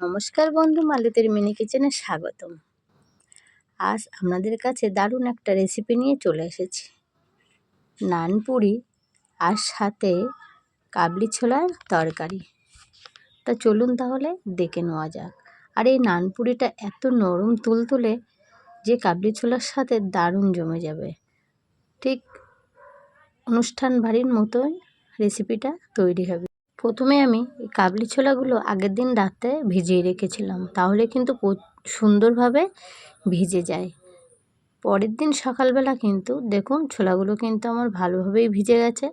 নমস্কার বন্ধু, মালতীর মিনি কিচেনে স্বাগতম। আজ আপনাদের কাছে দারুণ একটা রেসিপি নিয়ে চলে এসেছি। নানপুরি আর সাথে কাবলি ছোলার তরকারি। তা চলুন তাহলে দেখে নেওয়া যাক। আর এই নানপুরিটা এত নরম তুলতুলে যে কাবলি ছোলার সাথে দারুণ জমে যাবে। ঠিক অনুষ্ঠান বাড়ির মতোই রেসিপিটা তৈরি হবে। প্রথমে আমি এই কাবলি ছোলাগুলো আগের দিন রাতে ভিজিয়ে রেখেছিলাম। তাহলে কিন্তু সুন্দরভাবে ভিজে যায়। পরের দিন সকালবেলা কিন্তু দেখুন ছোলাগুলো কিন্তু আমার ভালোভাবেই ভিজে গেছে।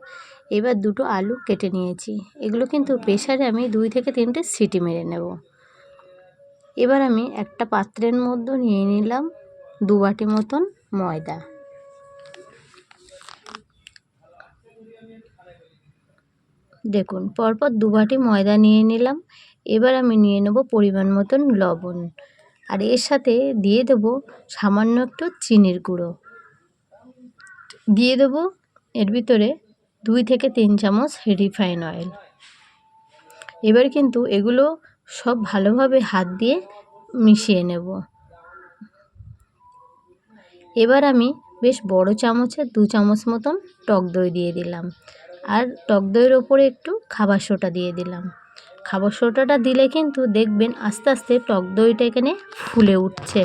এবার দুটো আলু কেটে নিয়েছি। এগুলো কিন্তু প্রেশারে আমি দুই থেকে তিনটে সিটি মেরে নেব। এবার আমি একটা পাত্রের মধ্যে নিয়ে নিলাম দু বাটি মতন ময়দা। দেখুন, পরপর দু বাটি ময়দা নিয়ে নিলাম। এবার আমি নিয়ে নেব পরিমাণ মতন লবণ। আর এর সাথে দিয়ে দেব সামান্য একটু চিনির গুঁড়ো। দিয়ে দেব এর ভিতরে দুই থেকে তিন চামচ রিফাইন অয়েল। এবার কিন্তু এগুলো সব ভালোভাবে হাত দিয়ে মিশিয়ে নেব। এবার আমি বেশ বড় চামচে দু চামচ মতন টক দই দিয়ে দিলাম। আর টক দইয়ের ওপরে একটু খাবার সোটা দিয়ে দিলাম। খাবার সোটাটা দিলে কিন্তু দেখবেন আস্তে আস্তে টক দইটা এখানে ফুলে উঠছে।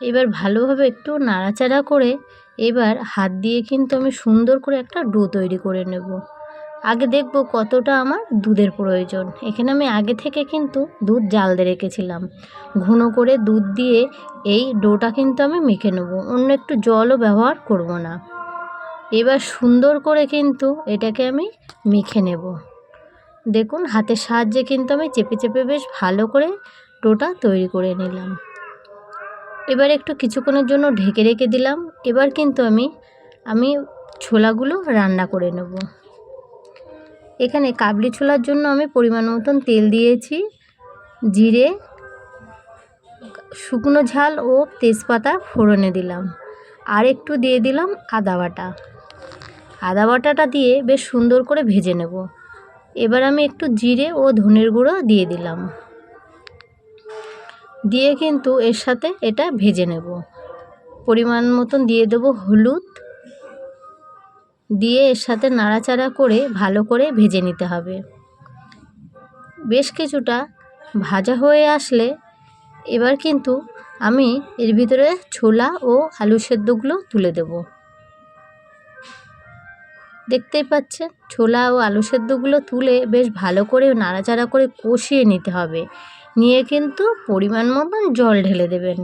এবার ভালোভাবে একটু নাড়াচাড়া করে এবার হাত দিয়ে কিন্তু আমি সুন্দর করে একটা ডো তৈরি করে নেব। আগে দেখব কতটা আমার দুধের প্রয়োজন। এখানে আমি আগে থেকে কিন্তু দুধ জাল দিয়ে রেখেছিলাম। ঘন করে দুধ দিয়ে এই ডোটা কিন্তু আমি মেখে নেব। অন্য একটু জলও ব্যবহার করব না। এবার সুন্দর করে কিন্তু এটাকে আমি মেখে নেব। দেখুন, হাতের সাহায্যে কিন্তু আমি চেপে চেপে বেশ ভালো করে টোটা তৈরি করে নিলাম। এবার একটু কিছুক্ষণের জন্য ঢেকে রেখে দিলাম। এবার কিন্তু আমি আমি ছোলাগুলো রান্না করে নেব। এখানে কাবলি ছোলার জন্য আমি পরিমাণ মতন তেল দিয়েছি, জিরে, শুকনো ঝাল ও তেজপাতা ফোড়নে দিলাম। আর একটু দিয়ে দিলাম আদা বাটা। আদা বাটাটা দিয়ে বেশ সুন্দর করে ভেজে নেব। এবার আমি একটু জিরে ও ধনের গুঁড়ো দিয়ে দিলাম। দিয়ে কিন্তু এর সাথে এটা ভেজে নেব। পরিমাণ মতন দিয়ে দেব হলুদ। দিয়ে এর সাথে নাড়াচাড়া করে ভালো করে ভেজে নিতে হবে। বেশ কিছুটা ভাজা হয়ে আসলে এবার কিন্তু আমি এর ভিতরে ছোলা ও আলু সেদ্ধগুলো তুলে দেবো। দেখতেই পাচ্ছেন, ছোলা ও আলু সেদ্ধগুলো তুলে বেশ ভালো করে নাড়াচাড়া করে কষিয়ে নিতে হবে। নিয়ে কিন্তু পরিমাণ মতন জল ঢেলে দেবেন।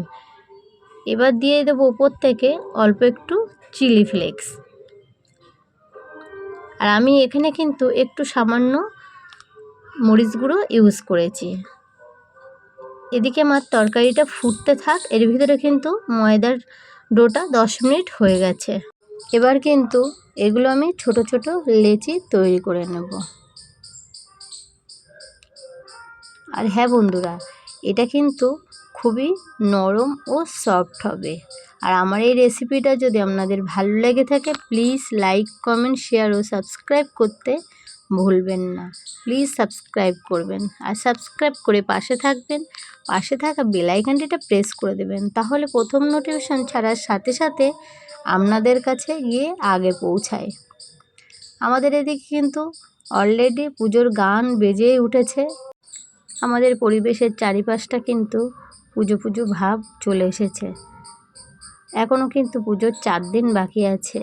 এবার দিয়ে দেবো ওপর থেকে অল্প একটু চিলি ফ্লেক্স। আর আমি এখানে কিন্তু একটু সামান্য মরিচ গুঁড়ো ইউজ করেছি। এদিকে আমার তরকারিটা ফুটতে থাক, এর ভিতরে কিন্তু ময়দার ডোটা দশ মিনিট হয়ে গেছে। এবার কিন্তু এগুলো আমি ছোট ছোট লেচি তৈরি করে নেব। আর হ্যাঁ বন্ধুরা, এটা কিন্তু খুবই নরম ও সফট হবে। আর আমার এই রেসিপিটা যদি আপনাদের ভালো লেগে থাকে প্লিজ লাইক কমেন্ট শেয়ার ও সাবস্ক্রাইব করতে ভুলবেন না। প্লিজ সাবস্ক্রাইব করবেন। আর সাবস্ক্রাইব করে পাশে থাকবেন। পাশে থাকা বেলাইকানটিটা প্রেস করে দেবেন। তাহলে প্রথম নোটিফিকেশান ছাড়ার সাথে সাথে আপনাদের কাছে গিয়ে আগে পৌঁছায়। আমাদের এদিকে কিন্তু অলরেডি পুজোর গান বেজেই উঠেছে। আমাদের পরিবেশের চারিপাশটা কিন্তু পুজো পুজো ভাব চলে এসেছে। এখনও কিন্তু পুজোর চার দিন বাকি আছে।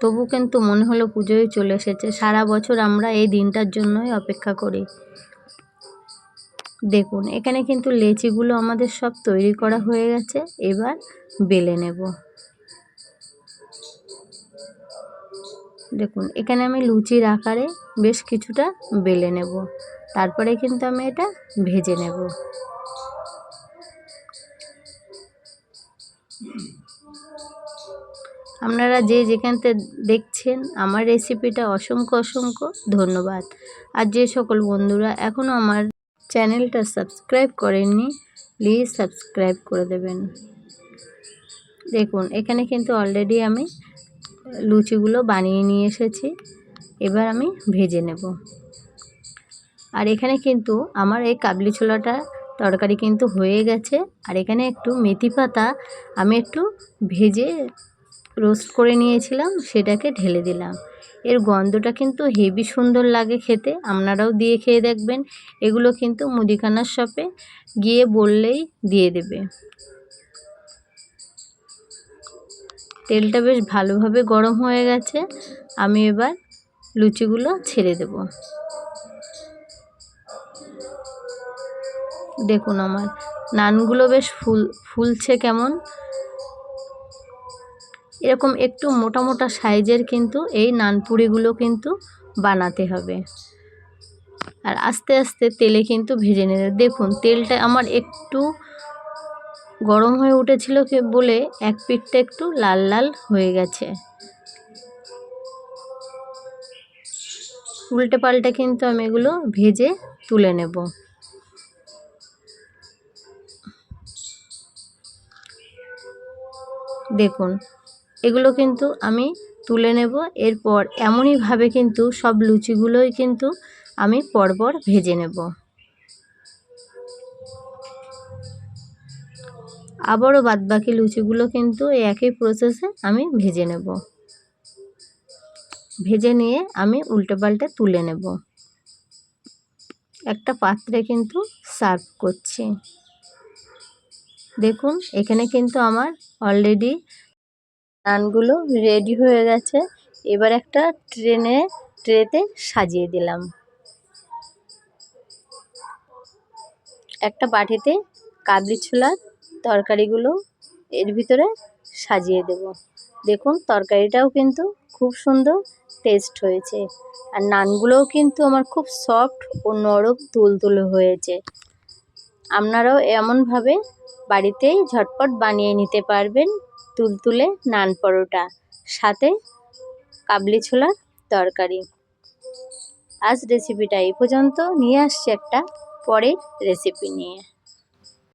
তবু কিন্তু মনে হলো পুজোয় চলে এসেছে। সারা বছর আমরা এই দিনটার জন্যই অপেক্ষা করি। দেখুন, এখানে কিন্তু লেচিগুলো আমাদের সব তৈরি করা হয়ে গেছে। এবার বেলে নেব। দেখুন, এখানে আমি লুচির আকারে বেশ কিছুটা বেলে নেব। তারপরে কিন্তু আমি এটা ভেজে নেব। আপনারা যে যেখানতে দেখছেন আমার রেসিপিটা অসংখ্য অসংখ্য ধন্যবাদ। আর যে সকল বন্ধুরা এখনও আমার চ্যানেলটা সাবস্ক্রাইব করেননি প্লিজ সাবস্ক্রাইব করে দেবেন। দেখুন, এখানে কিন্তু অলরেডি আমি লুচিগুলো বানিয়ে নিয়ে এসেছি, এবার আমি ভেজে নেব। আর এখানে কিন্তু আমার এই কাবলি ছোলাটা তরকারি কিন্তু হয়ে গেছে, আর এখানে একটু মেথি পাতা আমি একটু ভেজে রোস্ট করে নিয়েছিলাম, সেটাকে ঢেলে দিলাম। এর গন্ধটা কিন্তু হেভি সুন্দর লাগে খেতে। আপনারাও দিয়ে খেয়ে দেখবেন। এগুলো কিন্তু মুদিখানার শপে গিয়ে বললেই দিয়ে দেবে। তেলটা বেশ ভালোভাবে গরম হয়ে গেছে। আমি এবার লুচিগুলো ছেড়ে দেব। দেখুন আমার নানগুলো বেশ ফুল, ফুলছে কেমন। এরকম একটু মোটা মোটা সাইজের কিন্তু এই নানপুরিগুলো কিন্তু বানাতে হবে। আর আস্তে আস্তে তেলে কিন্তু ভেজে নেবে। দেখুন, তেলটা আমার একটু গরম হয়ে উঠেছিল বলে এক পিঠটা একটু লাল লাল হয়ে গেছে। উল্টে পাল্টে কিন্তু আমি এগুলো ভেজে তুলে নেব। দেখুন এগুলো কিন্তু আমি তুলে নেব। এরপর এমনইভাবে কিন্তু সব লুচিগুলোই কিন্তু আমি পরপর ভেজে নেব। আবারও বাদবাকি লুচিগুলো কিন্তু একই প্রসেসে আমি ভেজে নেব। ভেজে নিয়ে আমি উল্টে পাল্টে তুলে নেব। একটা পাত্রে কিন্তু সার্ভ করছি। দেখুন, এখানে কিন্তু আমার অলরেডি নানগুলো রেডি হয়ে গেছে। এবার একটা ট্রেনে, ট্রেতে সাজিয়ে দিলাম। একটা বাটিতে কাবলি ছোলার তরকারিগুলো এর ভিতরে সাজিয়ে দেব। দেখুন, তরকারিটাও কিন্তু খুব সুন্দর টেস্ট হয়েছে। আর নানগুলোও কিন্তু আমার খুব সফট ও নরম তুলতুলে হয়েছে। আপনারাও এমনভাবে বাড়িতেই ঝটপট বানিয়ে নিতে পারবেন তুলতুলে নান পরোটা, সাথে কাবলি ছোলার তরকারি। আজ রেসিপিটা এই পর্যন্ত। নিয়ে আসছি একটা পরে রেসিপি নিয়ে।